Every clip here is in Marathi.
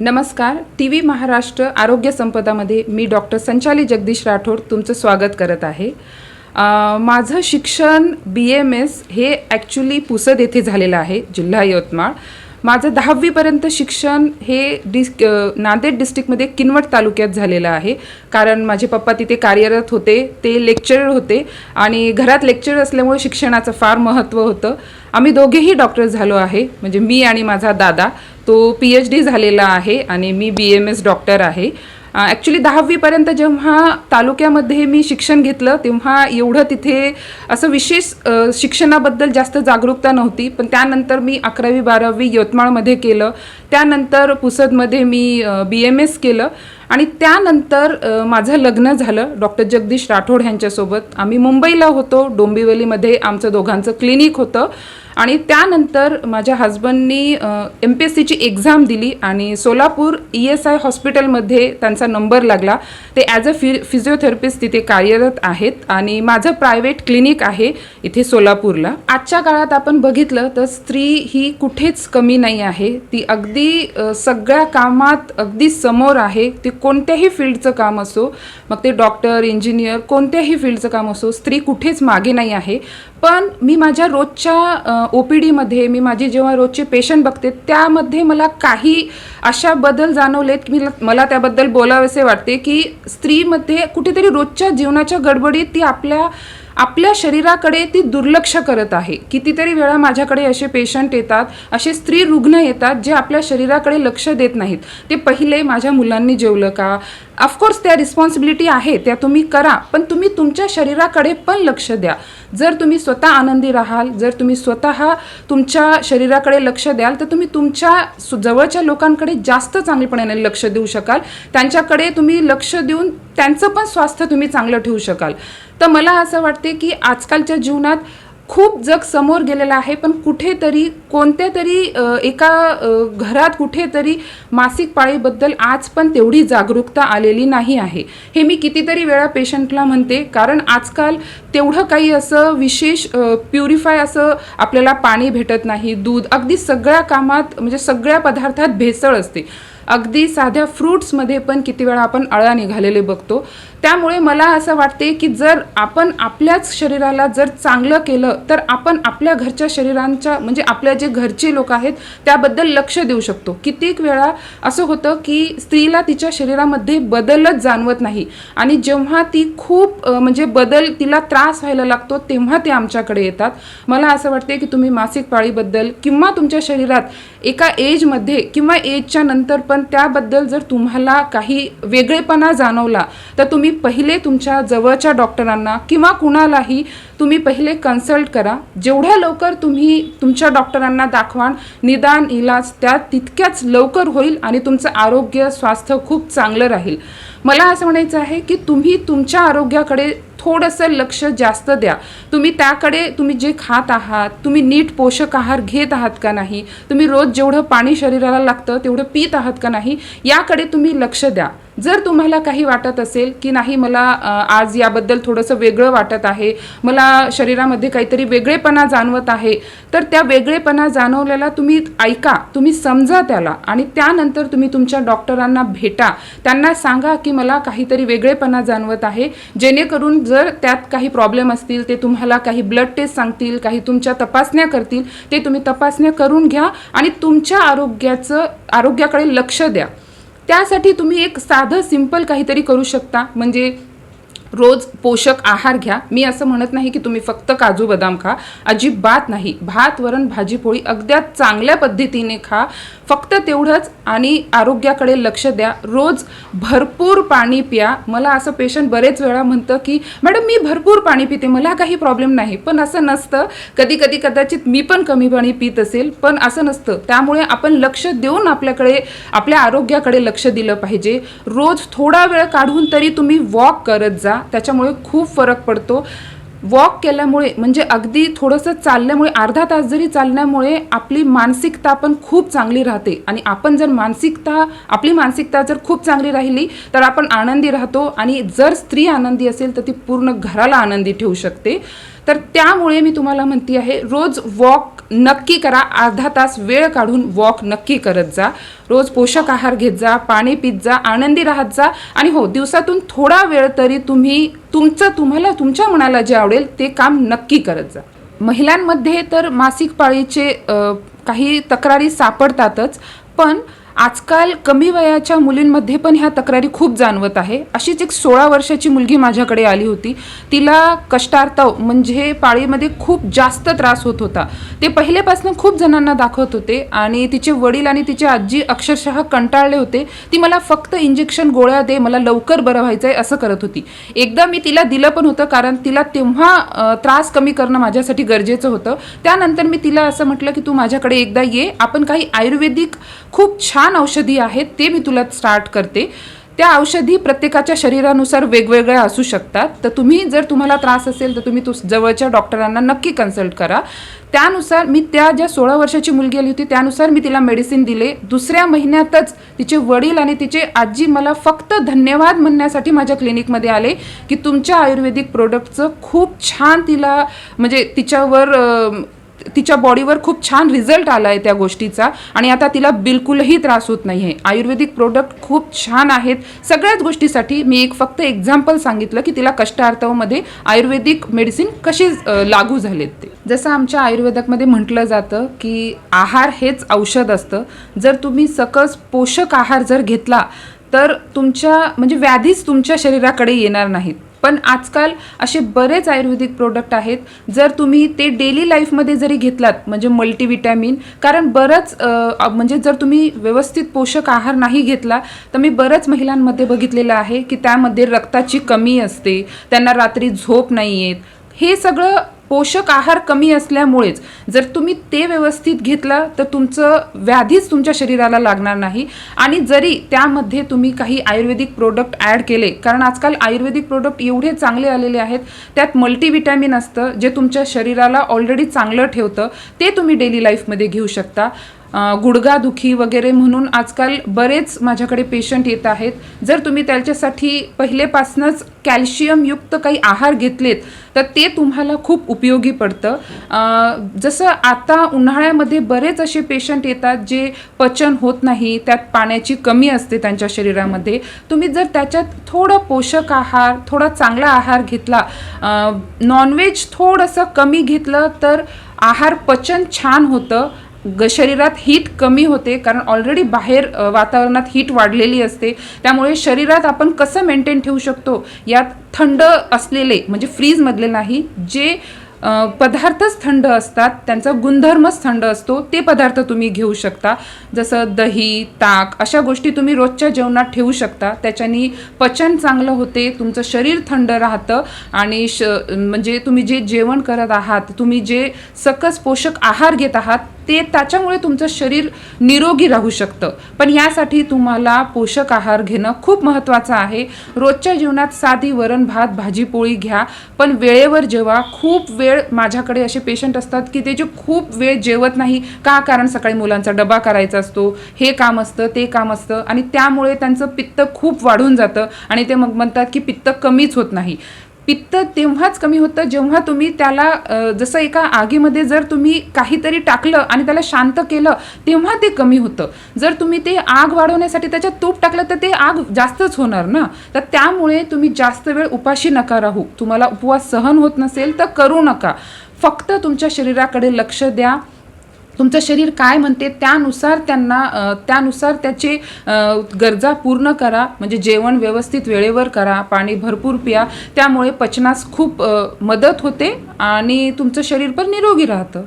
नमस्कार टी व्ही महाराष्ट्र आरोग्य संपदामध्ये मी डॉक्टर संचाली जगदीश राठोड तुमचं स्वागत करत आहे. माझं शिक्षण बी एम एस हे ॲक्च्युली पुसद येथे झालेलं आहे जिल्हा यवतमाळ. माझं दहावीपर्यंत शिक्षण हे डिस नांदेड डिस्ट्रिक्टमध्ये किनवट तालुक्यात झालेलं आहे. कारण माझे पप्पा तिथे कार्यरत होते ते लेक्चरर होते आणि घरात लेक्चर असल्यामुळे शिक्षणाचं फार महत्त्व होतं. आम्ही दोघेही डॉक्टर झालो आहे म्हणजे मी आणि माझा दादा. तो पी एच डी झालेला आहे आणि मी बी एम एस डॉक्टर आहे. ॲक्च्युली दहावीपर्यंत जेव्हा तालुक्यामध्ये मी शिक्षण घेतलं तेव्हा एवढं तिथे असं विशेष शिक्षणाबद्दल जास्त जागरूकता नव्हती. पण त्यानंतर मी अकरावी बारावी यवतमाळमध्ये केलं. त्यानंतर पुसदमध्ये मी बी एम एस केलं. आणि त्यानंतर माझं लग्न झालं. डॉक्टर जगदीश राठोड यांच्यासोबत. आम्ही मुंबईला होतो. डोंबिवलीमध्ये आमचं दोघांचं क्लिनिक होतं. आणि त्यानंतर माझ्या हजबंडनी एम पी एस सीची एक्झाम दिली आणि सोलापूर ई एस आय हॉस्पिटलमध्ये त्यांचा नंबर लागला. ते ॲज अ फि फिजिओथेरपिस्ट तिथे कार्यरत आहेत आणि माझं प्रायव्हेट क्लिनिक आहे इथे सोलापूरला. आजच्या काळात आपण बघितलं तर स्त्री ही कुठेच कमी नाही आहे. ती अगदी सगळ्या कामात अगदी समोर आहे. ती कोणत्याही फील्डचं काम असो मग ते डॉक्टर इंजिनियर कोणत्याही फील्डचं काम असो स्त्री कुठेच मागे नाही आहे. पण मी माझ्या रोजच्या ओ पी डीमध्ये मी माझे जेव्हा रोजचे पेशंट बघते त्यामध्ये मला काही अशा बदल जाणवलेत की मी मला त्याबद्दल बोलावेसे वाटते की स्त्रीमध्ये कुठेतरी रोजच्या जीवनाच्या गडबडीत ती आपल्या आपल्या शरीराकडे ती दुर्लक्ष करत आहे. कितीतरी वेळा माझ्याकडे असे पेशंट येतात असे स्त्री रुग्ण येतात जे आपल्या शरीराकडे लक्ष देत नाहीत. ते पहिले माझ्या मुलांनी जेवलं का? ऑफकोर्स त्या रिस्पॉन्सिबिलिटी आहे त्या तुम्ही करा पण तुम्ही तुमच्या शरीराकडे पण लक्ष द्या. जर तुम्ही स्वतः आनंदी राहाल जर तुम्ही स्वतः तुमच्या शरीराकडे लक्ष द्याल तर तुम्ही तुमच्या जवळच्या लोकांकडे जास्त चांगलेपणाने लक्ष देऊ शकाल. त्यांच्याकडे तुम्ही लक्ष देऊन त्यांचं पण स्वास्थ्य तुम्ही चांगलं ठेवू शकाल. तर मला असं वाटते की आजकालच्या जीवनात खूप जग समोर गेलेलं आहे पण कुठेतरी कोणत्या तरी एका घरात कुठेतरी मासिक पाळीबद्दल आज पण तेवढी जागरूकता आलेली नाही आहे. हे मी कितीतरी वेळा पेशंटला म्हणते कारण आजकाल तेवढं काही असं विशेष प्युरिफाय असं आपल्याला पाणी भेटत नाही दूध अगदी सगळ्या कामात म्हणजे सगळ्या पदार्थात भेसळ असते. अगदी साध्या फ्रूट्समध्ये पण किती वेळा आपण अळा निघालेले बघतो. त्यामुळे मला असं वाटते की जर आपण आपल्याच शरीराला जर चांगलं केलं तर आपण आपल्या घरच्या शरीरांच्या म्हणजे आपल्या जे घरचे लोक आहेत त्याबद्दल लक्ष देऊ शकतो. कित्येक वेळा असं होतं की स्त्रीला तिच्या शरीरामध्ये बदलच जाणवत नाही. आणि जेव्हा ती खूप म्हणजे बदल तिला त्रास व्हायला लागतो तेव्हा ते आमच्याकडे येतात. मला असं वाटते की तुम्ही मासिक पाळीबद्दल किंवा तुमच्या शरीरात एका एजमध्ये किंवा एजच्या नंतर पण पण त्याबद्दल जर तुम्हाला काही वेगळेपणा जाणवला तर तुम्ही पहिले तुमच्या जवळच्या डॉक्टरांना किंवा कुणालाही तुम्ही पहिले कन्सल्ट करा. जेवढ्या लवकर तुम्ही तुमच्या डॉक्टरांना दाखवाल निदान इलाज त्या तितक्याच लवकर होईल आणि तुमचं आरोग्य स्वास्थ्य खूप चांगलं राहील. मला असं म्हणायचं आहे की तुम्ही तुमच्या आरोग्याकडे थोडंसं लक्ष जास्त द्या. तुम्ही त्याकडे तुम्ही जे खात आहात तुम्ही नीट पोषक आहार घेत आहात का नाही तुम्ही रोज जेवढं पाणी शरीराला लागतं तेवढं पित आहात का नाही याकडे तुम्ही लक्ष द्या. जर तुम्हाला काही वाटत असेल की नाही मला आज याबद्दल थोडंसं वेगळं वाटत आहे मला शरीरामध्ये काहीतरी वेगळेपणा जाणवत आहे तर त्या वेगळेपणा जाणवलेला तुम्ही ऐका तुम्ही समजा त्याला आणि त्यानंतर तुम्ही तुमच्या डॉक्टरांना भेटा. त्यांना सांगा की मला काहीतरी वेगळेपणा जाणवत आहे जेणेकरून जर त्यात काही प्रॉब्लेम असतील ते तुम्हाला काही ब्लड टेस्ट सांगतील काही तुमच्या तपासण्या करतील ते तुम्ही तपासण्या करून घ्या आणि तुमच्या आरोग्याचं आरोग्याकडे लक्ष द्या. त्यासाठी तुम्ही एक साधं सिंपल काहीतरी करू शकता. म्हणजे रोज पोषक आहार घ्या. मी असं म्हणत नाही की तुम्ही फक्त काजू बदाम खा. अजिबात नाही. भात वरण भाजी पोळी अगद्या चांगल्या पद्धतीने खा. फक्त तेवढंच आणि आरोग्याकडे लक्ष द्या. रोज भरपूर पाणी प्या. मला असं पेशंट बरेच वेळा म्हणतं की मॅडम मी भरपूर पाणी पिते. मला काही प्रॉब्लेम नाही. पण असं नसतं. कधी कधी कदाचित मी पण कमी पाणी पित असेल. पण असं नसतं. त्यामुळे आपण लक्ष देऊन आपल्याकडे आपल्या आरोग्याकडे लक्ष दिलं पाहिजे. रोज थोडा वेळ काढून तरी तुम्ही वॉक करत जा. त्याच्यामुळे खूप फरक पडतो. वॉक केल्यामुळे म्हणजे अगदी थोडंसं चालल्यामुळे अर्धा तास जरी चालण्यामुळे आपली मानसिकता पण खूप चांगली राहते. आणि आपण जर मानसिकता आपली मानसिकता जर खूप चांगली राहिली तर आपण आनंदी राहतो. आणि जर स्त्री आनंदी असेल तर ती पूर्ण घराला आनंदी ठेवू शकते. तर त्यामुळे मी तुम्हाला म्हणते आहे रोज वॉक नक्की करा अर्धा तास वेळ काढून वॉक नक्की करत जा. रोज पोषक आहार घेत जा पाणी पित जा आनंदी राहत जा. आणि हो दिवसातून थोडा वेळ तरी तुम्ही तुमचं तुम्हाला तुमच्या मनाला जे आवडेल ते काम नक्की करत जा. महिलांमध्ये तर मासिक पाळीचे काही तक्रारी सापडतातच पण आजकाल कमी वयाच्या मुलींमध्ये पण ह्या तक्रारी खूप जाणवत आहे. अशीच एक सोळा वर्षाची मुलगी माझ्याकडे आली होती. तिला कष्टार्तव म्हणजे पाळीमध्ये खूप जास्त त्रास होत होता. ते पहिलेपासून खूप जणांना दाखवत होते आणि तिचे वडील आणि तिची आजी अक्षरशः कंटाळले होते. ती मला फक्त इंजेक्शन गोळ्या दे मला लवकर बरं व्हायचं आहे असं करत होती. एकदा मी तिला दिलं पण होतं कारण तिला तेव्हा त्रास कमी करणं माझ्यासाठी गरजेचं होतं. त्यानंतर मी तिला असं म्हटलं की तू माझ्याकडे एकदा ये. आपण काही आयुर्वेदिक खूप छान छान औषधी आहेत ते मी तुला स्टार्ट करते. त्या औषधी प्रत्येकाच्या शरीरानुसार वेगवेगळ्या असू शकतात. तर तुम्ही जर तुम्हाला त्रास असेल तर तुम्ही तु जवळच्या डॉक्टरांना नक्की कन्सल्ट करा. त्यानुसार मी त्या ज्या सोळा वर्षाची मुलगी आली होती त्यानुसार मी तिला मेडिसिन दिले. दुसऱ्या महिन्यातच तिचे वडील आणि तिचे आजी मला फक्त धन्यवाद म्हणण्यासाठी माझ्या क्लिनिकमध्ये आले की तुमच्या आयुर्वेदिक प्रोडक्टचं खूप छान तिला म्हणजे तिच्यावर तिच्या बॉडीवर खूप छान रिझल्ट आला आहे त्या गोष्टीचा आणि आता तिला बिलकुलही त्रास होत नाही आहे आयुर्वेदिक प्रोडक्ट खूप छान आहेत. सगळ्याच गोष्टीसाठी मी एक फक्त एक्झाम्पल सांगितलं की तिला कष्टार्थामध्ये आयुर्वेदिक मेडिसिन कशी लागू झालेत ते. जसं आमच्या आयुर्वेदामध्ये म्हटलं जातं की आहार हेच औषध असतं. जर तुम्ही सकस पोषक आहार जर घेतला तर तुमच्या म्हणजे व्याधीच तुमच्या शरीराकडे येणार नाहीत. पण आजकाल असे बरेच आयुर्वेदिक प्रोडक्ट आहेत. जर तुम्ही ते डेली लाईफमध्ये जरी घेतलात म्हणजे मल्टीविटॅमिन कारण बरंच म्हणजे जर तुम्ही व्यवस्थित पोषक आहार नाही घेतला तर मी बरंच महिलांमध्ये बघितलेलं आहे की त्यामध्ये रक्ताची कमी असते त्यांना रात्री झोप नाही येत. हे सगळं पोषक आहार कमी असल्यामुळेच जर तुम्ही ते व्यवस्थित घेतलं तर तुमचं व्याधीच तुमच्या शरीराला लागणार नाही. आणि जरी त्यामध्ये तुम्ही काही आयुर्वेदिक प्रोडक्ट ॲड केले कारण आजकाल आयुर्वेदिक प्रोडक्ट एवढे चांगले आलेले आहेत त्यात मल्टीविटॅमिन असतं जे तुमच्या शरीराला ऑलरेडी चांगलं ठेवतं ते तुम्ही डेली लाईफमध्ये घेऊ शकता. गुडघादुखी वगैरे म्हणून आजकाल बरेच माझ्याकडे पेशंट येत आहेत. जर तुम्ही त्याच्यासाठी पहिलेपासूनच कॅल्शियमयुक्त काही आहार घेतलेत तर ते तुम्हाला खूप उपयोगी पडतं. जसं आता उन्हाळ्यामध्ये बरेच असे पेशंट येतात जे पचन होत नाही त्यात पाण्याची कमी असते त्यांच्या शरीरामध्ये. तुम्ही जर त्याच्यात थोडं पोषक आहार थोडा चांगला आहार घेतला नॉनव्हेज थोडंसं कमी घेतलं तर आहार पचन छान होतं. ग शरीरात हीट कमी होते कारण ऑलरेडी बाहेर वातावरणात हीट वाढलेली असते. त्यामुळे शरीरात आपण कसं मेंटेन ठेवू शकतो? यात थंड असलेले म्हणजे फ्रीजमधले नाही जे पदार्थच थंड असतात त्यांचा गुणधर्मच थंड असतो ते पदार्थ तुम्ही घेऊ शकता. जसं दही ताक अशा गोष्टी तुम्ही रोजच्या जेवणात ठेवू शकता. त्याच्यानी पचन चांगलं होते तुमचं शरीर थंड राहतं आणि श म्हणजे तुम्ही जे जेवण करत आहात तुम्ही जे सकस पोषक आहार घेत आहात ते त्याच्यामुळे तुमचं शरीर निरोगी राहू शकतं. पण यासाठी तुम्हाला पोषक आहार घेणं खूप महत्त्वाचं आहे. रोजच्या जीवनात साधी वरण भात भाजी पोळी घ्या. पण वेळेवर जेव्हा खूप वेळ माझ्याकडे असे पेशंट असतात की ते जे खूप वेळ जेवत नाही का कारण सकाळी मुलांचा डबा करायचा असतो हे काम असतं ते काम असतं आणि त्यामुळे त्यांचं पित्त खूप वाढून जातं आणि ते मग म्हणतात की पित्त कमीच होत नाही. पित्त तेव्हाच कमी होतं जेव्हा तुम्ही त्याला जसं एका आगीमध्ये जर तुम्ही काहीतरी टाकलं आणि त्याला शांत केलं तेव्हा ते कमी होतं. जर तुम्ही ते आग वाढवण्यासाठी त्याच्यात तूप टाकलं तर ते आग जास्तच होणार ना? तर त्यामुळे तुम्ही जास्त वेळ उपाशी नका राहू. तुम्हाला उपवास सहन होत नसेल तर करू नका. फक्त तुमच्या शरीराकडे लक्ष द्या. तुमचं शरीर काय म्हणते त्यानुसार त्यांना त्यानुसार त्याचे गरजा पूर्ण करा. म्हणजे जेवण व्यवस्थित वेळेवर करा पाणी भरपूर पिया. त्यामुळे पचनास खूप मदत होते आणि तुमचं शरीर पण निरोगी राहतं.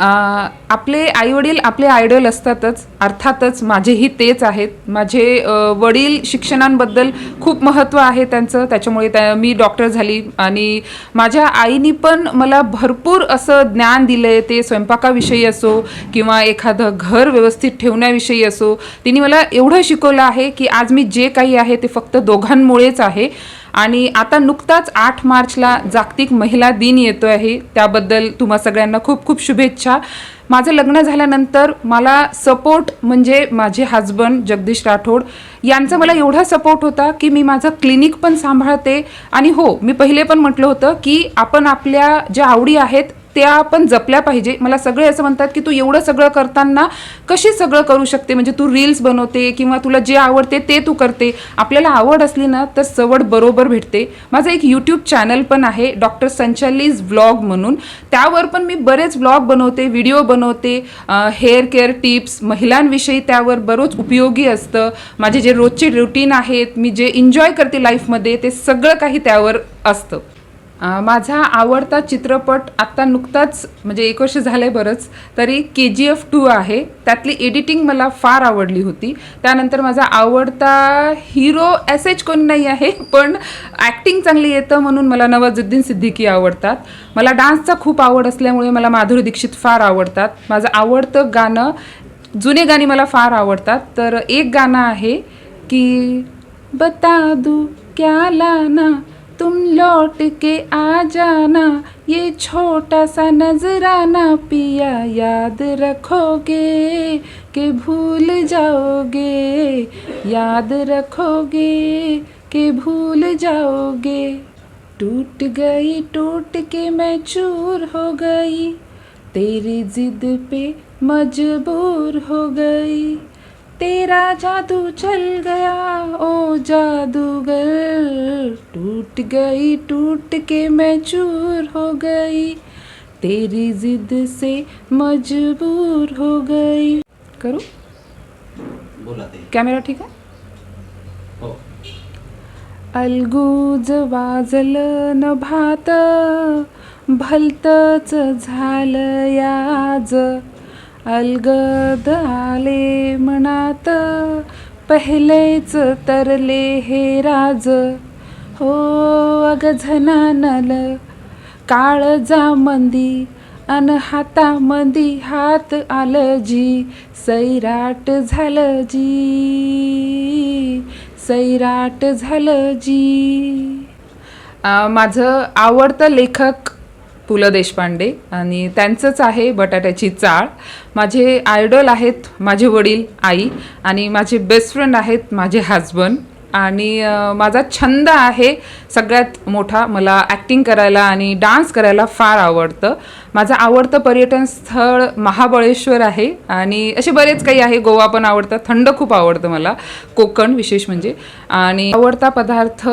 आपले आईवडील आपले आयडल असतातच. अर्थातच माझेही तेच आहेत. माझे वडील शिक्षणांबद्दल खूप महत्त्व आहे त्यांचं. त्याच्यामुळे त्या मी डॉक्टर झाली आणि माझ्या आईनी पण मला भरपूर असं ज्ञान दिलं आहे ते स्वयंपाकाविषयी असो किंवा एखादं घर व्यवस्थित ठेवण्याविषयी असो. तिने मला एवढं शिकवलं आहे की आज मी जे काही आहे ते फक्त दोघांमुळेच आहे. आणि आता नुकताच आठ मार्चला जागतिक महिला दिन येतो आहे. त्याबद्दल तुम्हा सगळ्यांना खूप खूप शुभेच्छा. माझं लग्न झाल्यानंतर मला सपोर्ट म्हणजे माझे हजबंड जगदीश राठोड यांचा मला एवढा सपोर्ट होता की मी माझं क्लिनिक पण सांभाळते. आणि हो मी पहिले पण म्हटलं होतं की आपण आपल्या ज्या आवडी आहेत त्या आपण जपल्या पाहिजे. मला सगळे असं म्हणतात की तू एवढं सगळं करताना कशी सगळं करू शकते? म्हणजे तू रील्स बनवते किंवा तुला जे आवडते ते तू करते. आपल्याला आवड असली ना तर सवड बरोबर भेटते. माझं एक यूट्यूब चॅनल पण आहे डॉक्टर संचालीज व्लॉग म्हणून. त्यावर पण मी बरेच व्लॉग बनवते व्हिडिओ बनवते. हेअर केअर टिप्स महिलांविषयी त्यावर बरोच उपयोगी असतं. माझे जे रोजचे रुटीन आहेत मी जे एन्जॉय करते लाईफमध्ये ते सगळं काही त्यावर असतं. माझा आवडता चित्रपट आत्ता नुकताच म्हणजे एक वर्ष झालं आहे बरंच तरी के जी एफ टू आहे. त्यातली एडिटिंग मला फार आवडली होती. त्यानंतर माझा आवडता हिरो एच कोण नाही आहे पण ॲक्टिंग चांगली येतं म्हणून मला नवाजुद्दीन सिद्दीकी आवडतात. मला डान्सचा खूप आवड असल्यामुळे मला माधुरी दीक्षित फार आवडतात. माझं आवडतं गाणं जुने गाणी मला फार आवडतात. तर एक गाणं आहे की बता दू क्या लाना तुम लौट के आ जाना, ये छोटा सा नजराना पिया याद रखोगे कि भूल जाओगे। याद रखोगे के भूल जाओगे। टूट गई, टूट के मैं चूर हो गई, तेरी जिद पे मजबूर हो गई। तेरा जादू चल गया ओ जादूगर। टूट गई टूट के मैं चूर हो गई। तेरी जिद से मजबूर हो गई। करू? बोला कॅमेरा ठीक आहे हो। अलगूज वाजलं न भात भलतच झालं याज। अलगद आले मनात. पहिलेच तरले हे राज. हो अगझनानल काळजा मंदी अन हातामंदी हात आलं जी सैराट झालं जी सैराट झालं जी माझं आवडतं लेखक पु ल देशपांडे. आणि त्यांचंच आहे बटाट्याची चाळ. माझे आयडॉल आहेत माझे वडील आई आणि माझे बेस्ट फ्रेंड आहेत माझे हजबंड आणि माझा छंद आहे सगळ्यात मोठा. मला ॲक्टिंग करायला आणि डान्स करायला फार आवडतं. माझं आवडतं पर्यटन स्थळ महाबळेश्वर आहे. आणि असे बरेच काही आहे. गोवा पण आवडतं. थंड खूप आवडतं मला. कोकण विशेष म्हणजे. आणि आवडता पदार्थ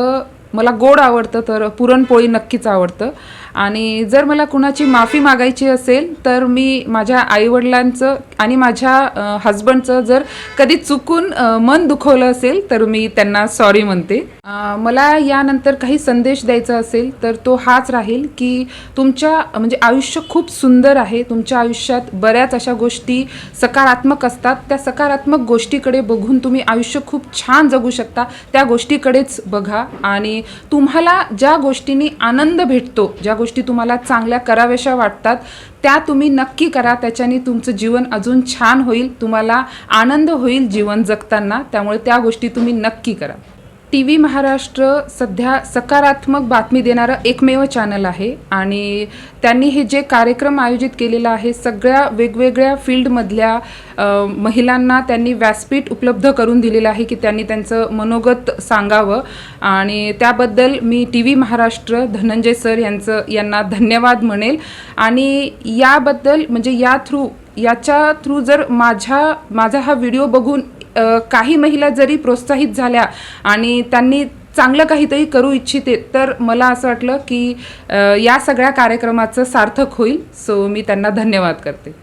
मला गोड आवडतं तर पुरणपोळी नक्कीच आवडतं. आणि जर मला कुणाची माफी मागायची असेल तर मी माझ्या आईवडिलांचं आणि माझ्या हजबंडचं जर कधी चुकून मन दुखवलं असेल तर मी त्यांना सॉरी म्हणते. मला यानंतर काही संदेश द्यायचा असेल तर तो हाच राहील की तुमच्या म्हणजे आयुष्य खूप सुंदर आहे. तुमच्या आयुष्यात बऱ्याच अशा गोष्टी सकारात्मक असतात. त्या सकारात्मक गोष्टीकडे बघून तुम्ही आयुष्य खूप छान जगू शकता. त्या गोष्टीकडेच बघा आणि तुम्हाला ज्या गोष्टींनी आनंद भेटतो ज्या गोष्टी तुम्हाला चांगल्या कराव्याशा वाटतात त्या तुम्ही नक्की करा. त्याच्याने तुमचं जीवन अजून छान होईल तुम्हाला आनंद होईल जीवन जगताना. त्यामुळे त्या गोष्टी तुम्ही नक्की करा. टी व्ही महाराष्ट्र सध्या सकारात्मक बातमी देणारं एकमेव चॅनल आहे आणि त्यांनी हे जे कार्यक्रम आयोजित केलेला आहे सगळ्या वेगवेगळ्या फील्डमधल्या महिलांना त्यांनी व्यासपीठ उपलब्ध करून दिलेलं आहे की त्यांनी त्यांचं मनोगत सांगावं. आणि त्याबद्दल मी T V Maharashtra Dhananjay sir यांचं यांना धन्यवाद म्हणेल. आणि याबद्दल म्हणजे या थ्रू याच्या थ्रू जर माझ्या माझा हा व्हिडिओ बघून काही महिला जरी प्रोत्साहित झाल्या आणि त्यांनी चांगलं काहीतरी करू इच्छिते तर मला असं वाटलं की या सगळ्या कार्यक्रमाचं सार्थक होईल. सो मी त्यांना धन्यवाद करते.